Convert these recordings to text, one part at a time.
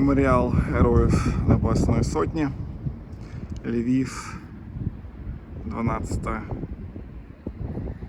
Меморіал Героїв Небесної Сотні. Львів. 12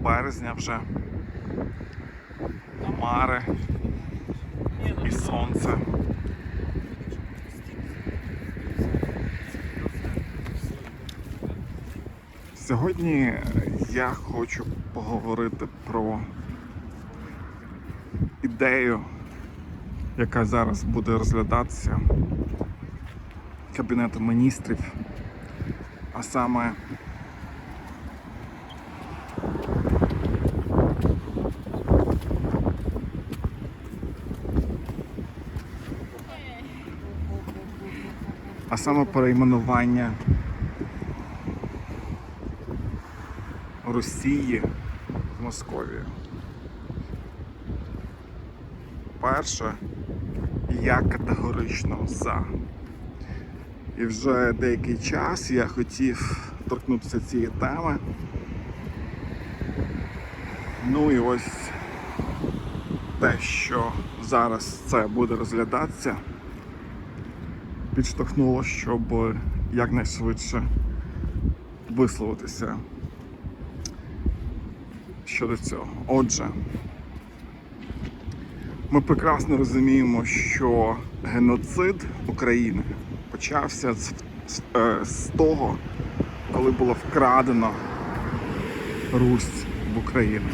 березня вже. Хмари і сонце. Сьогодні я хочу поговорити про ідею, яка зараз буде розглядатися Кабінетом міністрів, а саме а саме перейменування Росії в Московію. Перше, я категорично за. І вже деякий час я хотів торкнутися цієї теми. Ну і ось те, що зараз це буде розглядатися, підштовхнуло, щоб якнайшвидше висловитися щодо цього. Отже, ми прекрасно розуміємо, що геноцид України почався з, з, е, з того, коли було вкрадено Русь в Україну.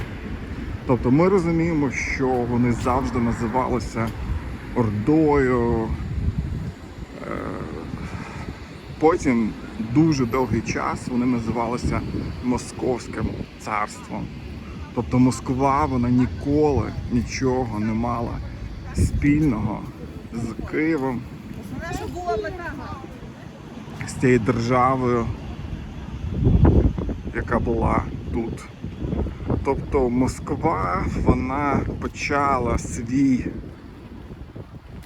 Тобто ми розуміємо, що вони завжди називалися Ордою. Е, Потім дуже довгий час вони називалися Московським царством. Тобто Москва вона ніколи нічого не мала спільного з Києвом, з тією державою, яка була тут. Тобто Москва вона почала свій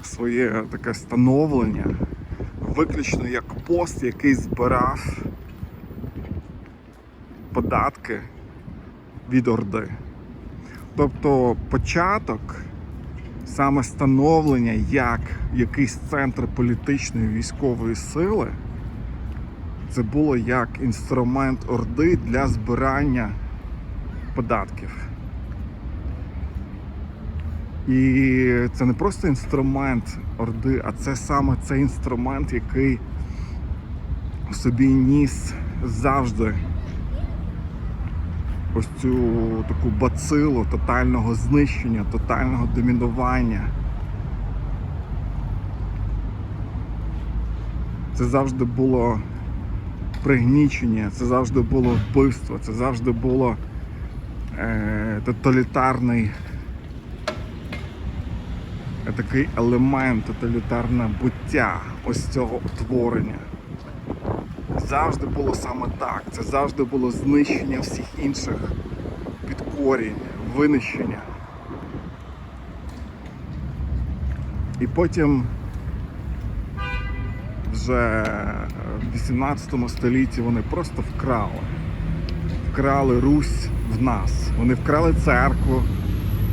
своє таке становлення виключно як пост, який збирав податки від Орди. Тобто початок, саме становлення як якийсь центр політичної військової сили, це було як інструмент Орди для збирання податків. І це не просто інструмент Орди, а це саме цей інструмент, який в собі ніс завжди ось цю таку бацилу тотального знищення, тотального домінування. Це завжди було пригнічення, це завжди було вбивство, це завжди було е, тоталітарний такий елемент, тоталітарне буття ось цього утворення. Завжди було саме так. Це завжди було знищення всіх інших підкорінь, винищення. І потім вже в 18 столітті вони просто вкрали. Вкрали Русь в нас. Вони вкрали церкву,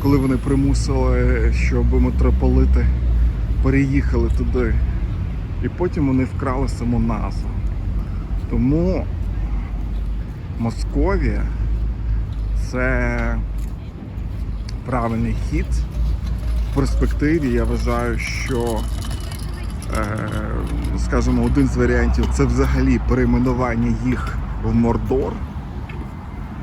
коли вони примусили, щоб митрополити переїхали туди. І потім вони вкрали саму назву. Тому Московія це правильний хід. В перспективі я вважаю, що, е, скажімо, один з варіантів це взагалі перейменування їх в Мордор.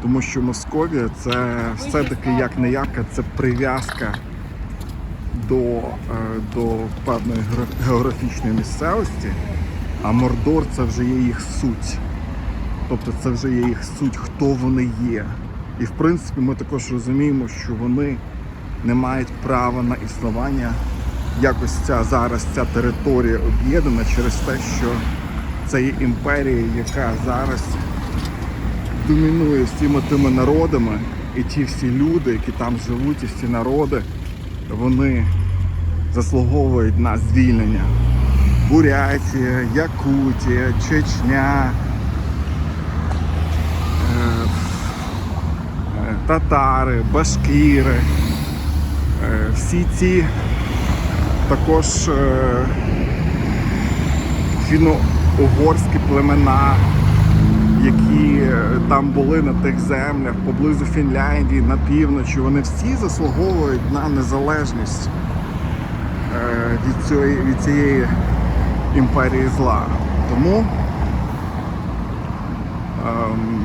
Тому що Московія це все-таки як не яка, це прив'язка до, е, до певної географічної місцевості, а Мордор це вже є їх суть. Тобто це вже є їх суть, хто вони є. І в принципі ми також розуміємо, що вони не мають права на існування. Якось ця зараз ця територія об'єднана через те, що це є імперія, яка зараз домінує всіма тими народами, і ті всі люди, які там живуть, і всі народи, вони заслуговують на звільнення. Бурятія, Якутія, Чечня, е, е, татари, башкіри, е, всі ці також фіно-угорські племена, які там були на тих землях поблизу Фінляндії, на півночі, вони всі заслуговують на незалежність від цієї, від цієї імперії зла. Тому, ем,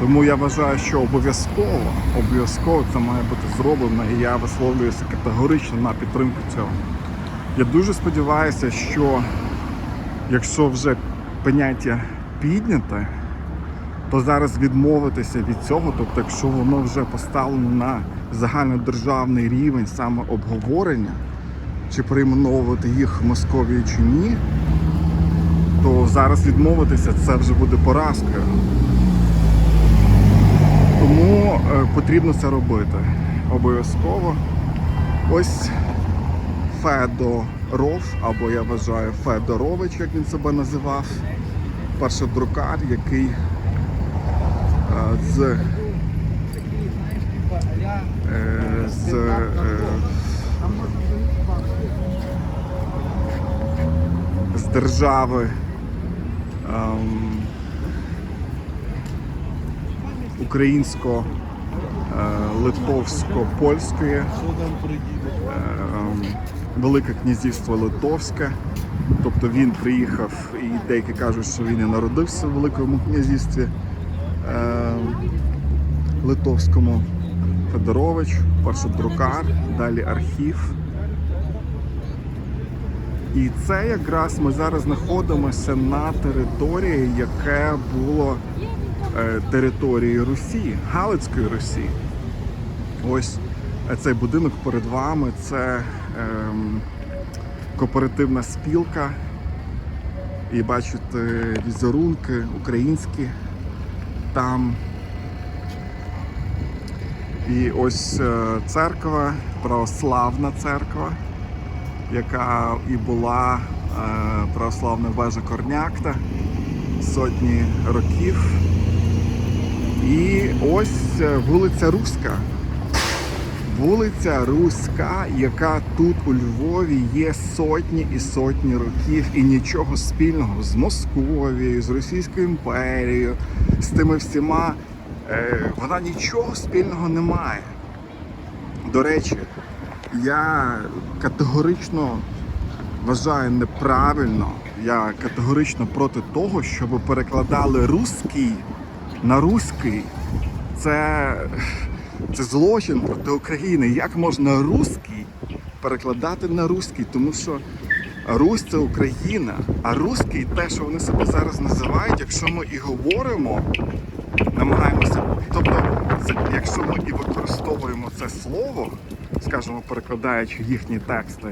тому я вважаю, що обов'язково, обов'язково це має бути зроблено, і я висловлююся категорично на підтримку цього. Я дуже сподіваюся, що якщо вже поняття підняте, то зараз відмовитися від цього, тобто, якщо воно вже поставлено на загальнодержавний рівень саме обговорення, чи перейменовувати їх в Московії чи ні, то зараз відмовитися це вже буде поразкою. Тому е, потрібно це робити обов'язково. Ось Федоров, або я вважаю Федорович, як він себе називав, перший друкар, який е, з, е, з е, з держави ем, українсько-литовсько-польської ем, Велике князівство Литовське. Тобто він приїхав, і деякі кажуть, що він і народився в Великому князівстві е, Литовському. Федорович, перший далі архів. І це якраз ми зараз знаходимося на території, яке було е, територією Русі, Галицької Русі. Ось е, цей будинок перед вами це ем, кооперативна спілка. І бачите візерунки українські там. І ось е, церква, православна церква, яка і була е, православна вежа Корнякта сотні років. І ось е, вулиця Руська. Вулиця Руська, яка тут у Львові є сотні і сотні років, і нічого спільного з Московією, з Російською імперією, з тими всіма. е, Вона нічого спільного не має. До речі, я категорично вважаю неправильно, я категорично проти того, щоб перекладали русський на руський. Це, це злочин проти України. Як можна русський перекладати на руський? Тому що Русь це Україна, а руський те, що вони себе зараз називають, якщо ми і говоримо, намагаємося. Тобто, це, якщо ми і використовуємо це слово, скажімо, перекладаючи їхні тексти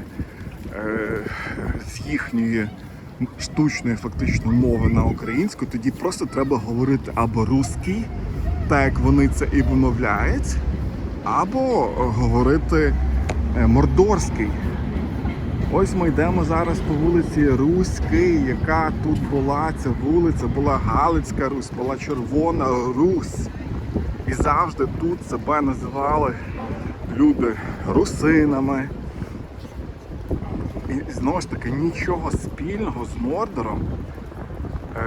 е, з їхньої штучної фактично мови на українську, тоді просто треба говорити або русський, так як вони це і вимовляють, або говорити е, мордорський. Ось ми йдемо зараз по вулиці Руський, яка тут була. Ця вулиця була Галицька Русь, була Червона Русь. І завжди тут себе називали люди русинами. І знову ж таки нічого спільного з Мордором е,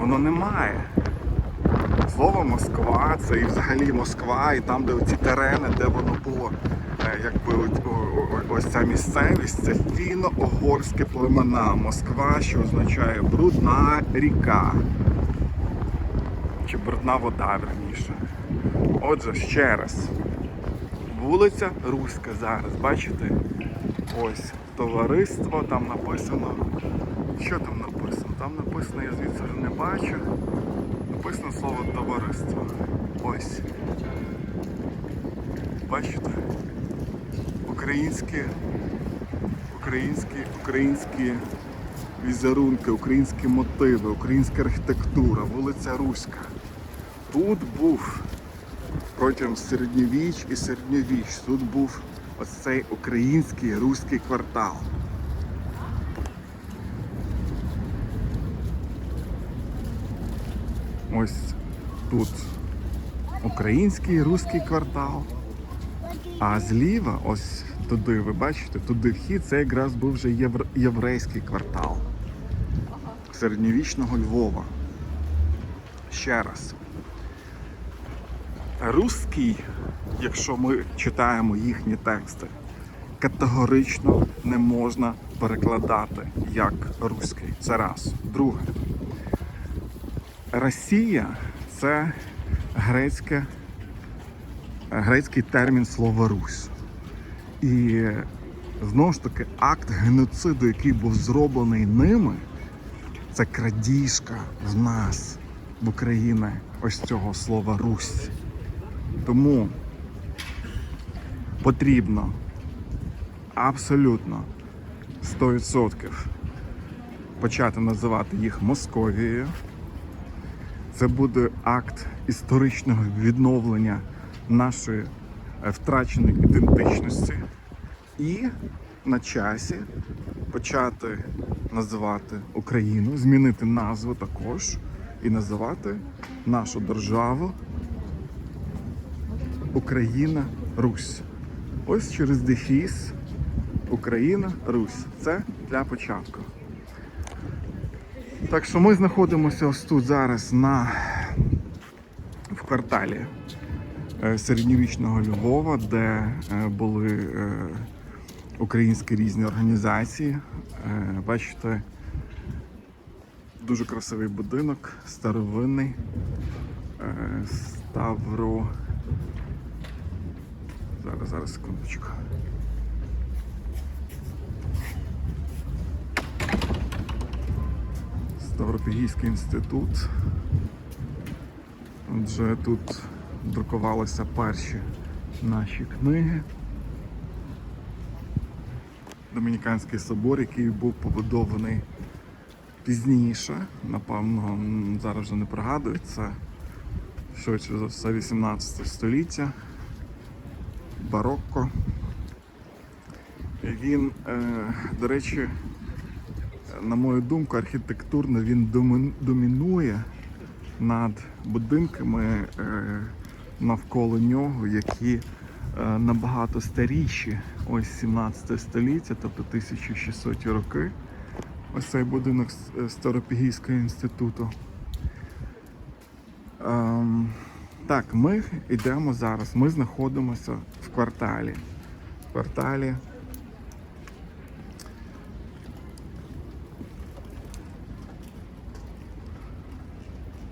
воно не має. Слово Москва це і взагалі Москва, і там, де оці терени, де воно було, е, якби о- о- ось ця місцевість, це фіно-угорське племена. Москва, що означає брудна ріка. Чи брудна вода, верніше. Отже, ще раз. Вулиця Руська зараз, бачите? Ось товариство, там написано. Що там написано? Там написано, я звідси вже не бачу. Написано слово товариство. Ось. Бачите? Українські, українські, українські візерунки, українські мотиви, українська архітектура, вулиця Руська. Тут був протягом середньовіч і середньовіч. Тут був ось цей український руський квартал. Ось тут український руський квартал. А зліва, ось туди, ви бачите, туди вхід, це якраз був вже євр... єврейський квартал середньовічного Львова. Ще раз. Руський, якщо ми читаємо їхні тексти, категорично не можна перекладати як руський. Це раз. Друге. Росія це грецьке, грецький термін слова Русь. І знову ж таки акт геноциду, який був зроблений ними, це крадіжка в нас, в Україні, ось цього слова Русь. Тому потрібно абсолютно 100% почати називати їх Московією. Це буде акт історичного відновлення нашої е, втраченої ідентичності. І на часі почати називати Україну, змінити назву також і називати нашу державу Україна Русь. Ось через дефіс Україна Русь. Це для початку. Так що ми знаходимося ось тут зараз на в кварталі е, середньовічного Львова, де е, були е, українські різні організації. Бачите, дуже красивий будинок, старовинний. Ставро. Зараз, зараз, секундочку. Ставропігійський інститут. Отже, тут друкувалися перші наші книги. Домініканський собор, який був побудований пізніше, напевно, зараз вже не пригадую, це швидше за все 18 століття, барокко. Він, е, до речі, на мою думку, архітектурно він домінує над будинками е, навколо нього, які е, набагато старіші. Ось 17 століття, тобто 1600 роки. Ось цей будинок Старопігійського інституту. Так, ми йдемо зараз. Ми знаходимося в кварталі. В кварталі.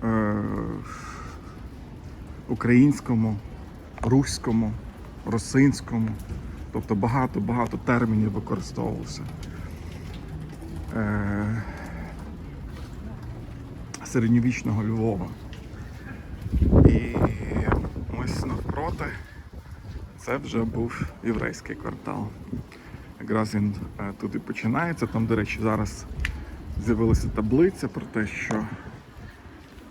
Е, українському, руському, росинському. Тобто багато-багато термінів використовувалося. Е, середньовічного Львова. І ось це вже був єврейський квартал. Якраз він е, тут і починається. Там, до речі, зараз з'явилася таблиця про те, що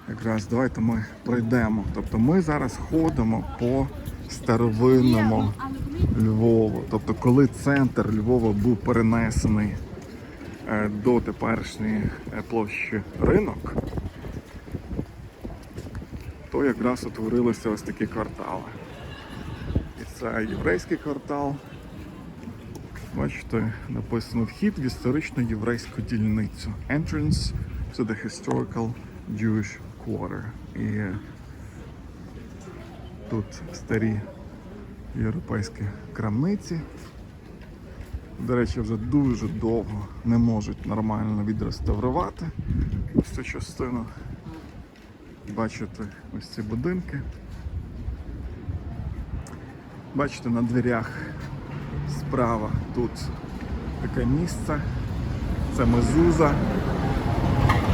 якраз давайте ми пройдемо. Тобто ми зараз ходимо по старовинному Львову. Тобто, коли центр Львова був перенесений е, до теперішньої е, площі ринок, то якраз утворилися ось такі квартали. Це єврейський квартал. Бачите, написано вхід в історичну єврейську дільницю. Entrance to the historical Jewish quarter. І тут старі європейські крамниці. До речі, вже дуже довго не можуть нормально відреставрувати ось цю частину. Бачите ось ці будинки. Бачите, на дверях справа тут таке місце. Це мезуза.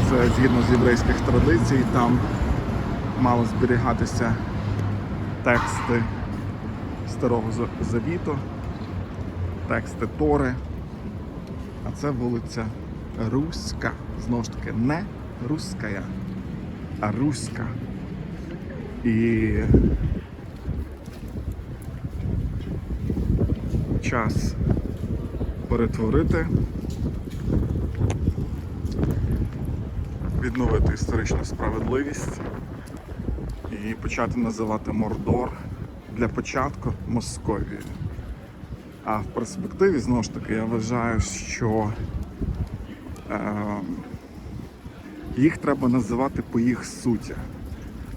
Це згідно з єврейських традицій, там мали зберігатися тексти Старого Завіту, тексти Тори. А це вулиця Руська. Знову ж таки, не Руская, а Руська. І час перетворити, відновити історичну справедливість і почати називати Мордор для початку Московією. А в перспективі, знову ж таки, я вважаю, що е, їх треба називати по їх суті.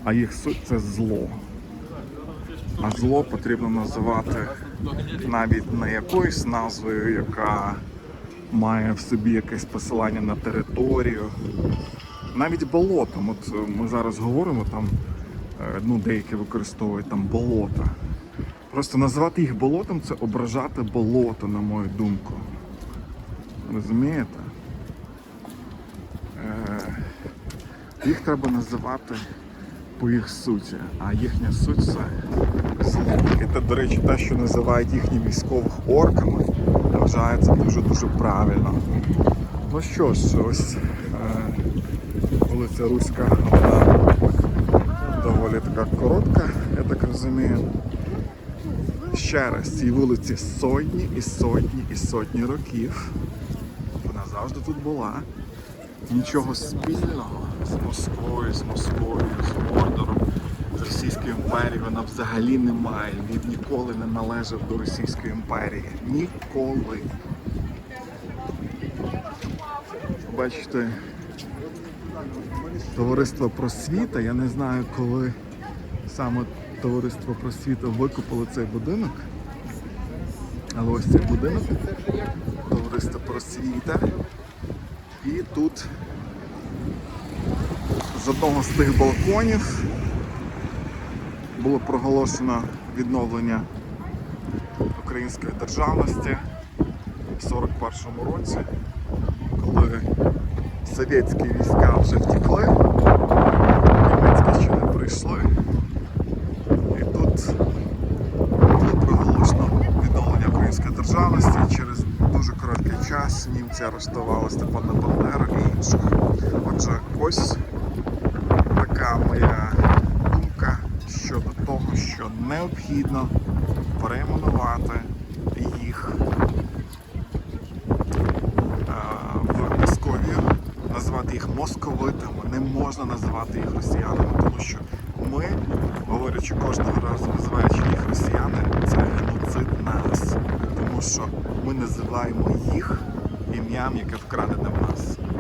А їх суть це зло. А зло потрібно називати навіть не якоюсь назвою, яка має в собі якесь посилання на територію. Навіть болотом. От е, ми зараз говоримо там, е, ну деякі використовують там болота. Просто називати їх болотом це ображати болото, на мою думку. Розумієте? Е, їх треба називати по їх суті, а їхня суть це. І те, до речі, те, що називають їхніми військових орками, вважається дуже-дуже правильно. Ну що ж, ось е, вулиця Руська, вона доволі така коротка, я так розумію. Ще раз, цій вулиці сотні і сотні і сотні років. Вона завжди тут була. Нічого спільного з Москвою, з Москвою, з Мордором, з Російською імперією вона взагалі не має. Він ніколи не належав до Російської імперії. Ніколи. Бачите, товариство просвіта, я не знаю, коли саме товариство просвіта викупило цей будинок. Але ось цей будинок товариство просвіта. І тут з одного з тих балконів було проголошено відновлення української державності в 41-му році, коли совєтські війська вже втекли, німецькі ще не прийшли. І тут було проголошено відновлення української державності. Через дуже короткий час німці арештували Степана Бандеру і інших. Отже, ось така моя думка щодо того, що необхідно перейменувати їх е, в Московію, називати їх московитами, не можна називати їх росіянами, тому що ми, говорячи кожного разу, називаючи їх росіяни, це геноцид нас. Тому що ми називаємо їх ім'ям, яке вкрадене в нас.